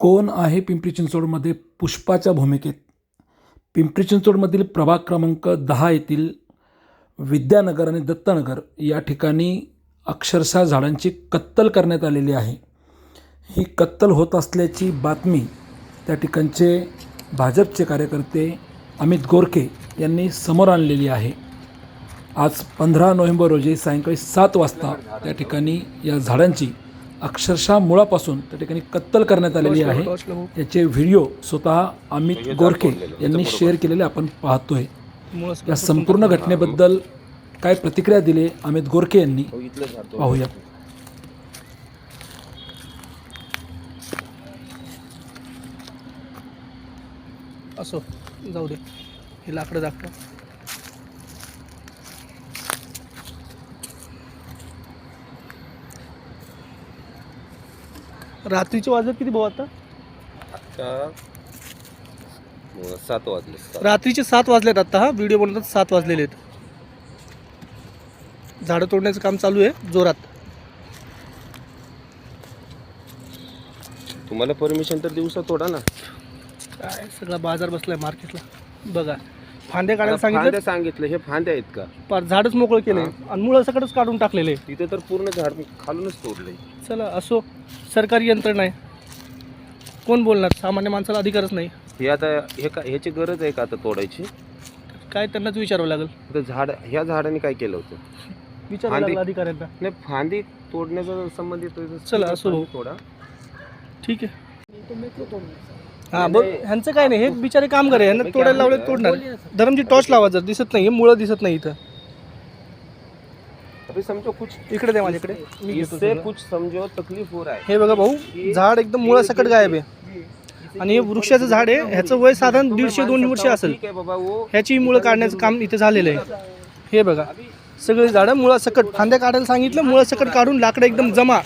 कोण आहे पिंपरी चिंचवडमध्ये पुष्पाच्या भूमिकेत? पिंपरी चिंचवडमधील प्रभाग क्रमांक दहा येथील विद्यानगर आणि दत्तनगर या ठिकाणी अक्षरशः झाडांची कत्तल करण्यात आलेली आहे. ही कत्तल होत असल्याची बातमी त्या ठिकाणचे भाजपचे कार्यकर्ते अमित गोरखे यांनी समोर आणलेली आहे. आज पंधरा नोव्हेंबर रोजी सायंकाळी सात वाजता त्या ठिकाणी या झाडांची अक्षरशः मुळापासून त्या ठिकाणी कत्तल करण्यात आलेली आहे. याचे व्हिडिओ स्वतः अमित गोरखे यांनी शेअर केलेले आपण पाहतोय. या संपूर्ण घटनेबद्दल काय प्रतिक्रिया दिली अमित गोरखे यांनी? पाहूया असो जाऊ दे. हे लाकडं दाखवा. रात्रीचे वाजत किती भाऊ आता? सात वाजले सात. रात्रीचे सात वाजलेत आता हा? व्हिडिओ बनवतात सात वाजलेले आहेत. झाडं तोडण्याचं काम चालू आहे जोरात. तुम्हाला परमिशन तर दिवसा तोडा ना. काय सगळा बाजार बसलाय मार्केटला बघा. फांदे काढायला फांद्या सांगितलं? सांगितलं. हे फांद्या आहेत का? पार झाडच मोकळं केलंय. आणि मुळं सकटच काढून टाकलेले. तिथे तर पूर्ण झाड खालूनच तोडलंय. चला असो. सरकारी यंत्रणा आहे कोण बोलणार? सामान्य माणसाला अधिकारच नाही. हे आता हे का ह्याची गरज आहे का आता तोडायची? काय त्यांनाच विचारावं लागेल. तर झाड ह्या झाडाने काय केलं होतं? विचारावं लागेल अधिकाऱ्यांना. नाही फांदी तोडण्याचा संबंधित चला, असो. तोडा. ठीक आहे. हा बघ ह्यांचं काय नाही हे बिचारे काम करे ह्यांना तोडायला लावले तोडणार. धरमची टॉर्च लावा जर दिसत नाही हे मुळं दिसत नाही इथं. अभी समजो कुछ इकडे दे माझ्याकडे. मी घेतो इससे सगळं. कुछ समजो तकलीफ हो रहा है. हे बघा भाऊ झाड एकदम मुळा सकट गायब आहे. आणि हे वृक्षाचं झाड आहे ह्याचं वय साधारण दीडशे दोन वर्ष असेल. ठीक आहे बाबा वो ह्याची मुळं काढण्याचं काम इथे झालेलं आहे. हे बघा सगळी झाडं मुळा सकट. फांद्या काढायला सांगितलं मुळा सकट काढून लाकडं एकदम जमा.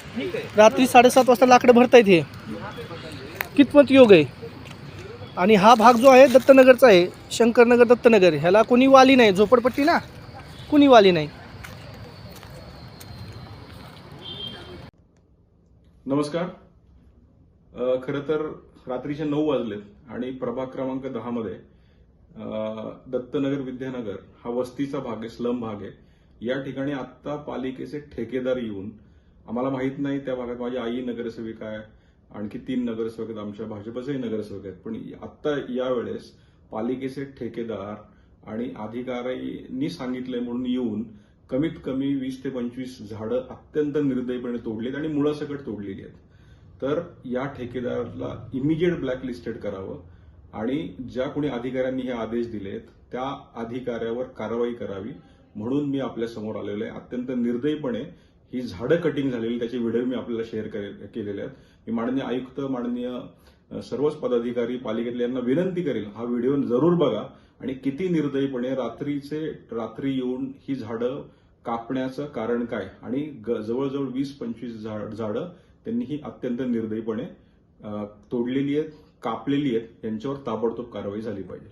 रात्री साडेसात वाजता लाकडं भरतायत हे. कितपत योग आहे? आणि हा भाग जो आहे दत्तनगरचा आहे शंकरनगर दत्तनगर ह्याला कोणी वाली नाही झोपडपट्टी ना? कुणी वाली नाही. नमस्कार. खरं तर रात्रीचे नऊ वाजलेत आणि प्रभाग क्रमांक दहामध्ये दत्तनगर विद्यानगर हा वस्तीचा भाग आहे स्लम भाग आहे. या ठिकाणी आत्ता पालिकेचे ठेकेदार येऊन आम्हाला माहीत नाही त्या भागात माझी आई नगरसेविका आहे आणखी तीन नगरसेवक आहेत आमच्या भाजपचेही नगरसेवक आहेत. पण आत्ता यावेळेस पालिकेचे ठेकेदार आणि अधिकाऱ्यांनी सांगितलंय म्हणून येऊन कमीत कमी वीस ते पंचवीस झाडं अत्यंत निर्दयपणे तोडलीत आणि मुळासकट तोडलेली आहेत. तर या ठेकेदाराला इमिजिएट ब्लॅकलिस्टेड करावं आणि ज्या कोणी अधिकाऱ्यांनी हे आदेश दिलेत त्या अधिकाऱ्यावर कारवाई करावी म्हणून मी आपल्यासमोर आलेलो आहे. अत्यंत निर्दयीपणे ही झाडं कटिंग झालेली त्याचे व्हिडिओ मी आपल्याला शेअर करे- केलेले आहेत. मी माननीय आयुक्त माननीय सर्वच पदाधिकारी पालिकेतल्या यांना विनंती करेल हा व्हिडिओ जरूर बघा आणि किती निर्दयीपणे रात्रीचे रात्री येऊन ही झाडं कापण्याचं कारण काय? आणि ग- जवळजवळ वीस पंचवीस झाडं त्यांनी ही अत्यंत निर्दयीपणे तोडलेली आहेत कापलेली आहेत यांच्यावर ताबडतोब कारवाई झाली पाहिजे.